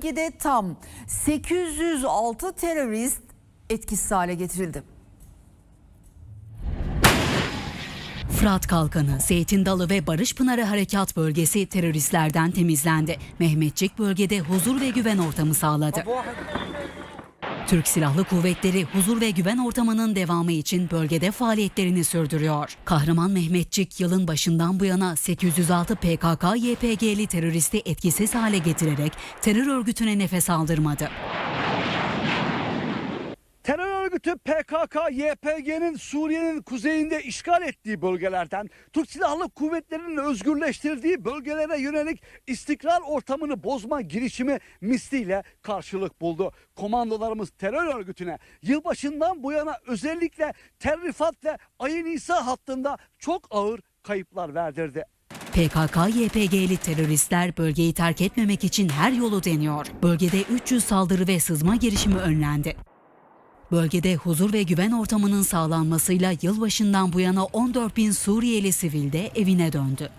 Bölgede tam 806 terörist etkisiz hale getirildi. Fırat Kalkanı, Zeytin Dalı ve Barış Pınarı Harekat Bölgesi teröristlerden temizlendi. Mehmetçik bölgede huzur ve güven ortamı sağladı. Türk Silahlı Kuvvetleri huzur ve güven ortamının devamı için bölgede faaliyetlerini sürdürüyor. Kahraman Mehmetçik yılın başından bu yana 806 PKK-YPG'li teröristi etkisiz hale getirerek terör örgütüne nefes aldırmadı. Örgütü PKK, YPG'nin Suriye'nin kuzeyinde işgal ettiği bölgelerden Türk Silahlı Kuvvetleri'nin özgürleştirdiği bölgelere yönelik istikrar ortamını bozma girişimi misliyle karşılık buldu. Komandolarımız terör örgütüne yılbaşından bu yana özellikle Terrifat ve Ayın İsa hattında çok ağır kayıplar verdirdi. PKK-YPG'li teröristler bölgeyi terk etmemek için her yolu deniyor. Bölgede 300 saldırı ve sızma girişimi önlendi. Bölgede huzur ve güven ortamının sağlanmasıyla yılbaşından bu yana 14 bin Suriyeli sivil de evine döndü.